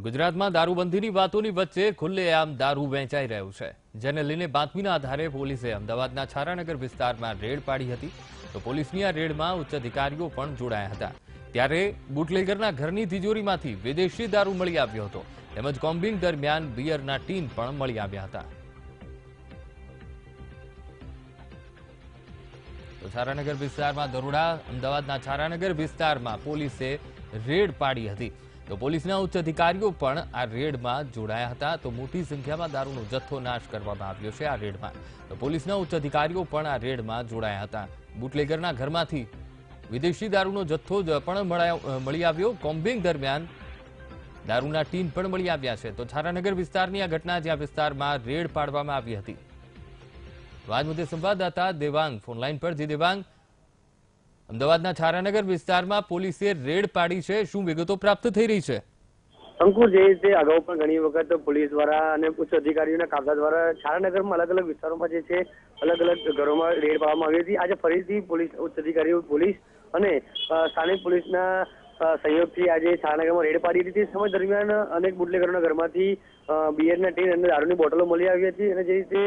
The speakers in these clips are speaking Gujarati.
તો ગુજરાતમાં દારૂબંધીની વાતોની વચ્ચે ખુલ્લેઆમ દારૂ વેચાઈ રહ્યું છે, જેને લઈને બાતમીના આધારે પોલીસે અમદાવાદના છારાનગર વિસ્તારમાં રેડ પાડી હતી. તો પોલીસની આ રેડમાં ઉચ્ચ અધિકારીઓ પણ જોડાયા હતા. ત્યારે બુટલેગરના ઘરની તિજોરીમાંથી વિદેશી દારૂ મળી આવ્યો હતો. તેમજ કોમ્બિંગ દરમિયાન બિયરના ટીન પણ મળી આવ્યા હતા. તો છારાનગર વિસ્તારમાં દરોડા અમદાવાદના છારાનગર વિસ્તારમાં પોલીસે રેડ પાડી હતી. તો પોલીસના ઉચ્ચ અધિકારીઓ પણ આ રેડમાં જોડાયા હતા. તો મોટી સંખ્યામાં દારૂનો જથ્થો નાશ કરવામાં આવ્યો છે આ રેડમાં. તો પોલીસના ઉચ્ચ અધિકારીઓ પણ આ રેડમાં જોડાયા હતા. બુટલેગરના ઘરમાંથી વિદેશી દારૂનો જથ્થો પણ મળી આવ્યો. કોમ્બિંગ દરમિયાન દારૂના ટીન પણ મળી આવ્યા છે. તો છારાનગર વિસ્તારની આ ઘટના જ્યાં વિસ્તારમાં રેડ પાડવામાં આવી હતી. તો મુદ્દે સંવાદદાતા દેવાંગ ફોનલાઈન પર. જે દેવાંગ અમદાવાદના છારાનગર વિસ્તારમાં પોલીસે રેડ પાડી છે. શું વિગતો પ્રાપ્ત થઈ રહી છે? અંકુર, જે રીતે અગાઉ પણ ઘણી વખત પોલીસ દ્વારા અને ઉચ્ચ અધિકારીઓના કાગળ દ્વારા છારાનગરમાં અલગ અલગ વિસ્તારોમાં જે છે અલગ અલગ ઘરોમાં રેડ પાડવામાં આવી હતી. આજે ફરીથી પોલીસ, ઉચ્ચ અધિકારીઓ, પોલીસ અને સ્થાનિક પોલીસના સહયોગથી આજે છારાનગરમાં રેડ પાડી હતી. સમય દરમિયાન અનેક બુટલેગરોના ઘરમાંથી બિયરના ટીન અને દારૂની બોટલો મળી આવી હતી અને જે રીતે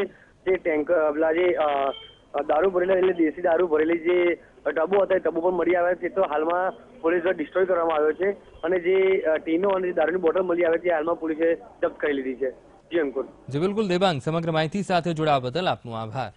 જે ટેન્કર પેલા જે દારૂ ભરેલા એટલે દેશી દારૂ ભરેલી જે ટબો હતા, એ ટબો પણ મળી આવ્યા છે, તો હાલમાં પોલીસ દ્વારા ડિસ્ટ્રોય કરવામાં આવ્યો છે. અને જે ટીનો અને જે દારૂની બોટલ મળી આવે છે હાલમાં પોલીસે જપ્ત કરી લીધી છે. જી અંકુર. જી, બિલકુલ. દેવાંગ, સમગ્ર માહિતી સાથે જોડાવા બદલ આપનો આભાર.